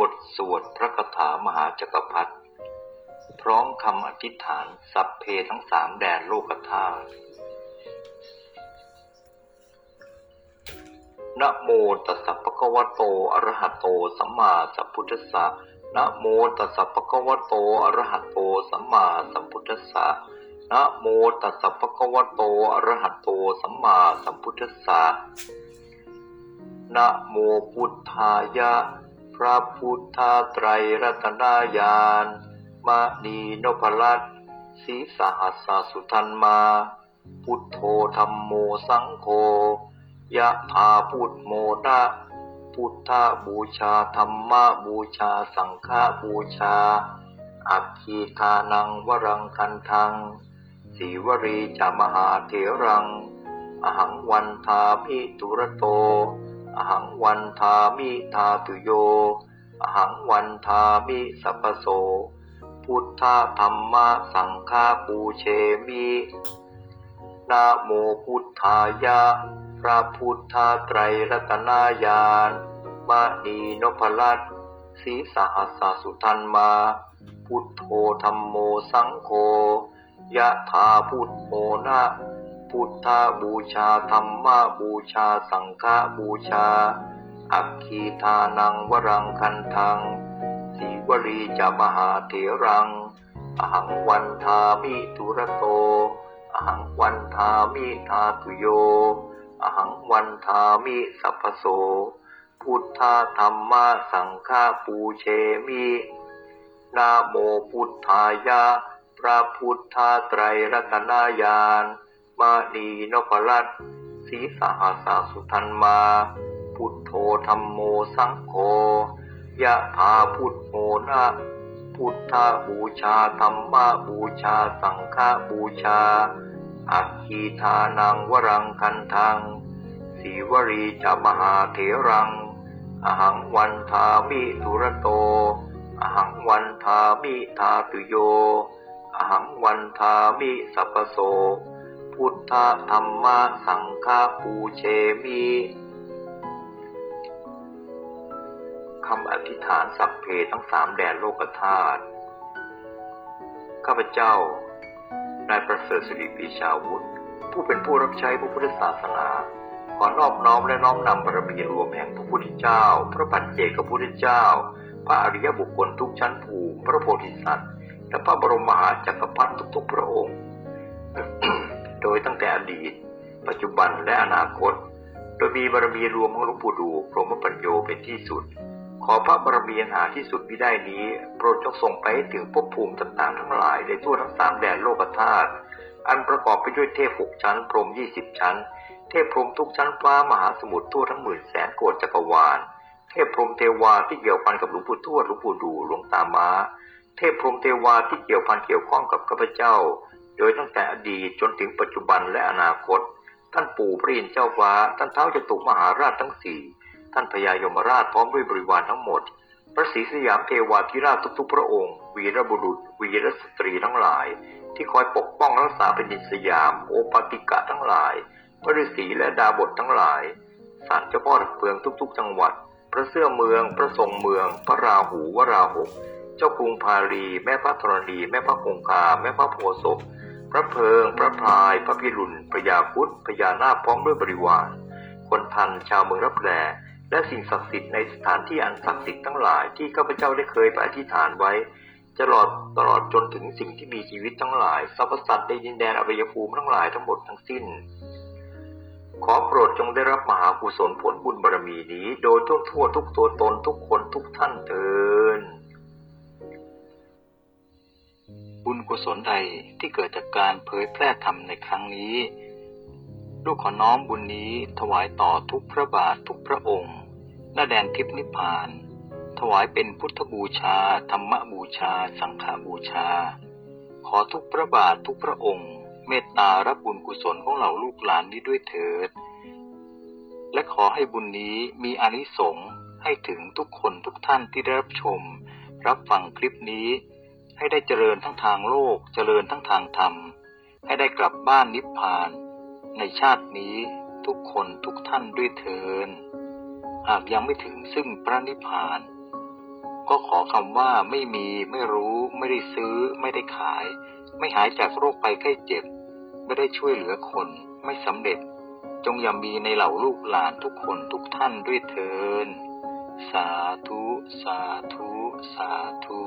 บทสวดพระคาถามหาจักรพรรดิพร้อมคำอธิษฐานสัพเพทั้งสามแดนโลกธาตุนะโมตัสสะภะคะวะโตอะระหะโต สัมมาสัมพุทธัสสะนะโมตัสสะภะคะวะโตอะระหะโตสัมมาสัมพุทธัสสะนะโมตัสสะภะคะวะโตอะระหะโต สัมมาสัมพุทธัสสะนะโมพุทธายะ พระพุทธไตรรัตนายานมณีนพรัตศีสหัสสุทันมา พุทโธธรรมโมสังโฆยะถาพุทโมนะพุทธบูชาธรรมบูชาสังฆบูชา อัคคีทานังวรังคันทังสีวรีจามหาเถรัง อหังวันทามิตุระโต อหังวันทามิทาตุโย อหังวันทามิสัพโส พุทธธรรมสังฆปูเชมินะโมพุทธายะ พระพุทธไตรรัตนายานมณีนพรัตน์ศรีสหัสสุทันมา พุทโธธรรมโมสังโฆยะถาพุทโมนะ พุทธบูชาธรรมบูชาสังฆบูชา อัคคีทานังวรังคันทังสีวรีจะมหาเถรัง อหังวันทามิทุระโต อหังวันทามิทาตุโย อหังวันทามิสัพโส พุทธธรรมสังฆาปูเชมินะโมพุทธายะ พระพุทธาไตรรัตนายาน มานีนพรัตศีสหัสสุทันมา พุทโธธรรมโมสังโฆยะถาพุทโมนะพุทธาบูชาธรรมบูชาสังฆบูชาอัคคีทานังวรังคันทังสีวรีจะมหาเถรัง อหังวันทามิทุระโต อหังวันทามิทาตุโย อหังวันทามิสัพพโส พุทธธรรมสังฆาปูเชมิคำอธิษฐานสัพเพทั้งสามแดนโลกธาตุข้าพเจ้า นายประเสริฐสิริปีชาวุฒิผู้เป็นผู้รับใช้พระพุทธศาสนา ขอนอบน้อมและน้อมนำบารมีรวมแห่งพระพุทธเจ้า พระปัจเจกพระพุทธเจ้า พระอริยบุคคลทุกชั้นภูมิพระโพธิสัตว์ และพระบรมมหาจักรพรรดิทุกๆพระองค์ โดยตั้งแต่อดีต ปัจจุบันและอนาคต โดยมีบารมีรวมของหลวงปู่ดูพรหมปัญโยเป็นที่สุด ขอพระบารมีหาที่สุดมิได้นี้ โปรดจงส่งไปให้ถึงภพภูมิต่างๆทั้งหลายในทั่วทั้งสามแดนโลกธาตุอันประกอบไปด้วยเทพหกชั้น พรหมยี่สิบชั้น เทพพรหมทุกชั้นฟ้ามหาสมุทรทั่วทั้งหมื่นแสนโกฏจักรวาล เทพพรหมเทวาที่เกี่ยวพันกับหลวงปู่ทวดหลวงปู่ดูหลวงตาม้า เทพพรหมเทวาที่เกี่ยวพันเกี่ยวข้องกับข้าพเจ้า โดยตั้งแต่อดีตจนถึงปัจจุบันและอนาคต ท่านปู่พระอินทร์เจ้าฟ้า ท่านเท้าจตุมหาราชทั้งสี่ท่านพญายมราชพร้อมด้วยบริวารทั้งหมด พระศรีสยามเทวาธิราชทุกๆพระองค์ วีรบุรุษ วีรสตรีทั้งหลาย ที่คอยปกป้องรักษาแผ่นดินสยาม โอปติกะทั้งหลายพระฤาษีและดาบททั้งหลายศาลเจ้าพ่อเฟืองทุกๆ จังหวัด พระเสื้อเมือง พระทรงเมือง พระราหูวราหก จ้ากรุงพาลีแม่พระธรณีแม่พระคงคาแม่พระโพศพพระเพิง พระพายพระพิรุณพญาครุดพญานาคพร้อมด้วยบริวารคนทันชาวเมืองรับแลและสิ่งศักดิ์สิทธิ์ในสถานที่อันศักดิ์สิทธิ์ทั้งหลายที่ข้าพเจ้าได้เคยไปอธิษฐานไว้ตลอดตลอดจนถึงสิ่งที่มีชีวิตทั้งหลายสรรพสัตว์ในดินแดนอวัยภูมิทั้งหลายทั้งหมดทั้งสิ้น ขอโปรดจงได้รับมหากุศลผลบุญบารมีนี้ โดยทั่วทั่วทุกตัวตนทุกคนทุกท่านเถิน บุญกุศลใดที่เกิดจากการเผยแพร่ธรรมในครั้งนี้ ลูกขอน้อมบุญนี้ถวายต่อทุกพระบาททุกพระองค์หน้าแดนทิพนิพพาน ถวายเป็นพุทธบูชา ธรรมบูชา สังฆบูชา ขอทุกพระบาททุกพระองค์ เมตตารับบุญกุศลของเหล่าลูกหลานนี้ด้วยเถิด และขอให้บุญนี้มีอานิสงส์ให้ถึงทุกคนทุกท่านที่ได้รับชม รับฟังคลิปนี้ ให้ได้เจริญทั้งทางโลก เจริญทั้งทางธรรม ให้ได้กลับบ้านนิพพาน ในชาตินี้ทุกคนทุกท่านด้วยเถิน หากยังไม่ถึงซึ่งพระนิพพาน ก็ขอคำว่าไม่มีไม่รู้ไม่ได้ซื้อ ไม่ได้ขาย ไม่หายจากโรคไปไข้เจ็บ ไม่ได้ช่วยเหลือคนไม่สำเร็จ จงอย่ามีในเหล่าลูกหลานทุกคนทุกท่านด้วยเทิน สาธุ สาธุ สาธุ